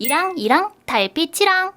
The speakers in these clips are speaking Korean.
이랑 이랑 달빛이랑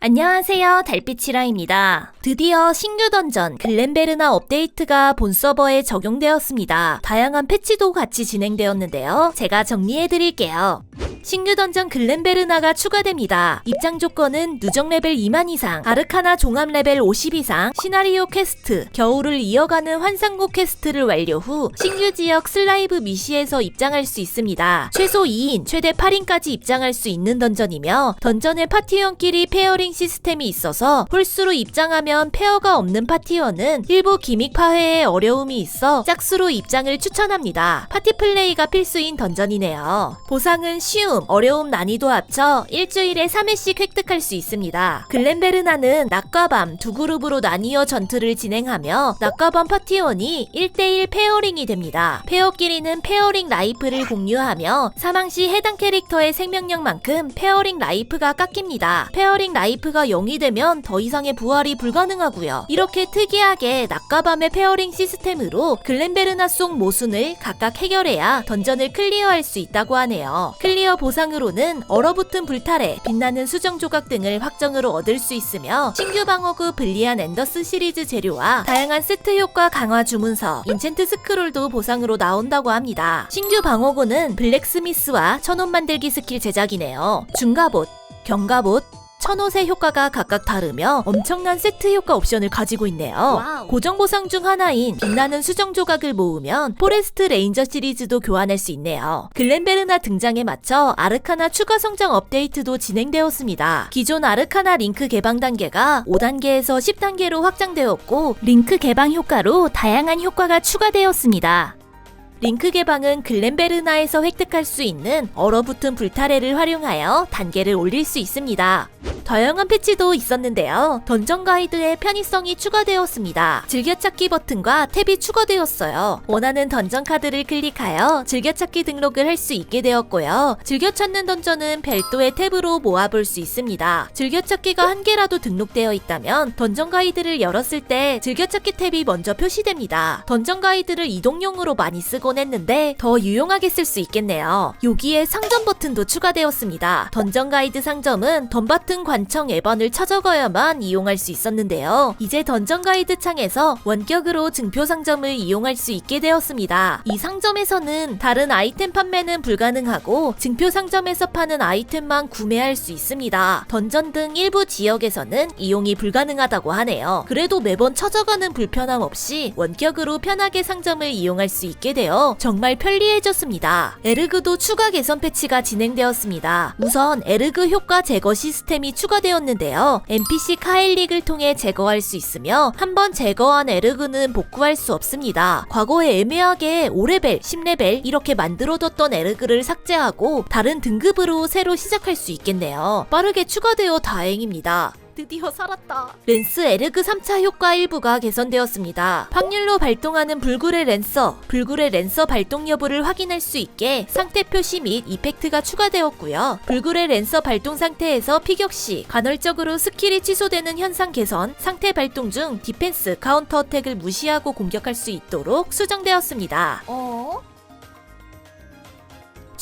안녕하세요. 달빛이라입니다. 드디어 신규 던전 글렌베르나 업데이트가 본 서버에 적용되었습니다. 다양한 패치도 같이 진행되었는데요. 제가 정리해드릴게요. 신규 던전 글렌베르나가 추가됩니다. 입장 조건은 누적 레벨 2만 이상, 아르카나 종합 레벨 50 이상, 시나리오 퀘스트, 겨울을 이어가는 환상곡 퀘스트를 완료 후 신규 지역 슬라이브 미시에서 입장할 수 있습니다. 최소 2인, 최대 8인까지 입장할 수 있는 던전이며 던전의 파티원끼리 페어링 시스템이 있어서 홀수로 입장하면 페어가 없는 파티원은 일부 기믹 파회에 어려움이 있어 짝수로 입장을 추천합니다. 파티 플레이가 필수인 던전이네요. 보상은 쉬 움, 어려움 난이도 합쳐 일주일에 3회씩 획득할 수 있습니다. 글렌베르나는 낮과 밤 두 그룹으로 나뉘어 전투를 진행하며 낮과 밤 파티원이 1대1 페어링이 됩니다. 페어끼리는 페어링 라이프를 공유하며 사망 시 해당 캐릭터의 생명력만큼 페어링 라이프가 깎입니다. 페어링 라이프가 0이 되면 더 이상의 부활이 불가능하고요. 이렇게 특이하게 낮과 밤의 페어링 시스템으로 글렌베르나 속 모순을 각각 해결해야 던전을 클리어할 수 있다고 하네요. 클리어 보상으로는 얼어붙은 불탈에 빛나는 수정 조각 등을 확정으로 얻을 수 있으며 신규 방어구 블리안 앤더스 시리즈 재료와 다양한 세트 효과 강화 주문서, 인챈트 스크롤도 보상으로 나온다고 합니다. 신규 방어구는 블랙스미스와 천옷 만들기 스킬 제작이네요. 중갑옷, 경갑옷, 천옷의 효과가 각각 다르며 엄청난 세트 효과 옵션을 가지고 있네요. 와우. 고정 보상 중 하나인 빛나는 수정 조각을 모으면 포레스트 레인저 시리즈도 교환할 수 있네요. 글렌베르나 등장에 맞춰 아르카나 추가 성장 업데이트도 진행되었습니다. 기존 아르카나 링크 개방 단계가 5단계에서 10단계로 확장되었고 링크 개방 효과로 다양한 효과가 추가되었습니다. 링크 개방은 글렌베르나에서 획득할 수 있는 얼어붙은 불타래를 활용하여 단계를 올릴 수 있습니다. 다양한 패치도 있었는데요. 던전 가이드에 편의성이 추가되었습니다. 즐겨찾기 버튼과 탭이 추가되었어요. 원하는 던전 카드를 클릭하여 즐겨찾기 등록을 할 수 있게 되었고요. 즐겨찾는 던전은 별도의 탭으로 모아볼 수 있습니다. 즐겨찾기가 한 개라도 등록되어 있다면 던전 가이드를 열었을 때 즐겨찾기 탭이 먼저 표시됩니다. 던전 가이드를 이동용으로 많이 쓰곤 했는데 더 유용하게 쓸 수 있겠네요. 여기에 상점 버튼도 추가되었습니다. 던전 가이드 상점은 던버튼 관청 앱원을 찾아가야만 이용할 수 있었는데요. 이제 던전 가이드 창에서 원격으로 증표 상점을 이용할 수 있게 되었습니다. 이 상점에서는 다른 아이템 판매는 불가능하고 증표 상점에서 파는 아이템만 구매할 수 있습니다. 던전 등 일부 지역에서는 이용이 불가능하다고 하네요. 그래도 매번 찾아가는 불편함 없이 원격으로 편하게 상점을 이용할 수 있게 되어 정말 편리해졌습니다. 에르그도 추가 개선 패치가 진행되었습니다. 우선 에르그 효과 제거 시스템이 추 가되었는데요. NPC 카일릭을 통해 제거할 수 있으며 한 번 제거한 에르그는 복구할 수 없습니다. 과거에 애매하게 5레벨, 10레벨 이렇게 만들어뒀던 에르그를 삭제하고 다른 등급으로 새로 시작할 수 있겠네요. 빠르게 추가되어 다행입니다. 드디어 살았다. 렌스 에르그 3차 효과 일부가 개선되었습니다. 확률로 발동하는 불굴의 랜서, 불굴의 랜서 발동 여부를 확인할 수 있게 상태 표시 및 이펙트가 추가되었고요. 불굴의 랜서 발동 상태에서 피격 시 간헐적으로 스킬이 취소되는 현상 개선, 상태 발동 중 디펜스, 카운터 어택을 무시하고 공격할 수 있도록 수정되었습니다. 어?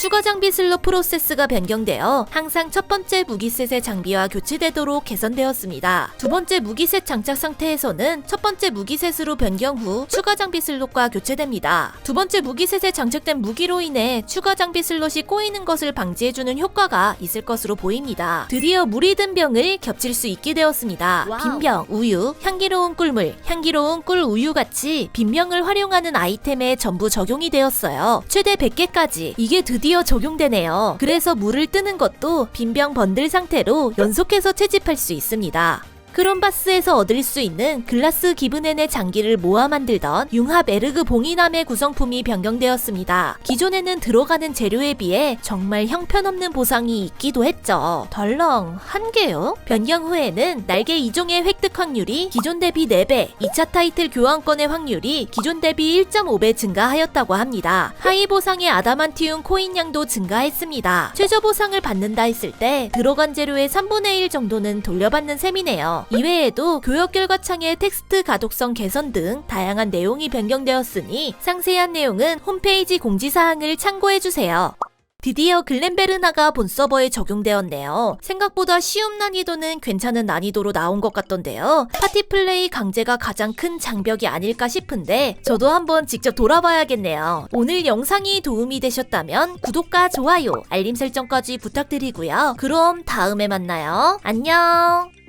추가 장비 슬롯 프로세스가 변경되어 항상 첫 번째 무기셋의 장비와 교체되도록 개선되었습니다. 두 번째 무기셋 장착 상태에서는 첫 번째 무기셋으로 변경 후 추가 장비 슬롯과 교체됩니다. 두 번째 무기셋에 장착된 무기로 인해 추가 장비 슬롯이 꼬이는 것을 방지해주는 효과가 있을 것으로 보입니다. 드디어 물이 든 병을 겹칠 수 있게 되었습니다. 빈병, 우유, 향기로운 꿀물, 향기로운 꿀 우유 같이 빈병을 활용하는 아이템에 전부 적용이 되었어요. 최대 100개까지 이게 드디어 적용되네요. 그래서 물을 뜨는 것도 빈병 번들 상태로 연속해서 채집할 수 있습니다. 크롬바스에서 얻을 수 있는 글라스 기브넨의 장기를 모아 만들던 융합 에르그 봉이남의 구성품이 변경되었습니다. 기존에는 들어가는 재료에 비해 정말 형편없는 보상이 있기도 했죠. 덜렁 한 개요? 변경 후에는 날개 2종의 획득 확률이 기존 대비 4배, 2차 타이틀 교환권의 확률이 기존 대비 1.5배 증가하였다고 합니다. 하이 보상의 아다만티움 코인 양도 증가했습니다. 최저 보상을 받는다 했을 때 들어간 재료의 3분의 1 정도는 돌려받는 셈이네 요. 이외에도 교역 결과창의 텍스트 가독성 개선 등 다양한 내용이 변경되었으니 상세한 내용은 홈페이지 공지사항을 참고해주세요. 드디어 글렌베르나가 본 서버에 적용되었네요. 생각보다 쉬운 난이도는 괜찮은 난이도로 나온 것 같던데요. 파티 플레이 강제가 가장 큰 장벽이 아닐까 싶은데 저도 한번 직접 돌아봐야겠네요. 오늘 영상이 도움이 되셨다면 구독과 좋아요, 알림 설정까지 부탁드리고요. 그럼 다음에 만나요. 안녕!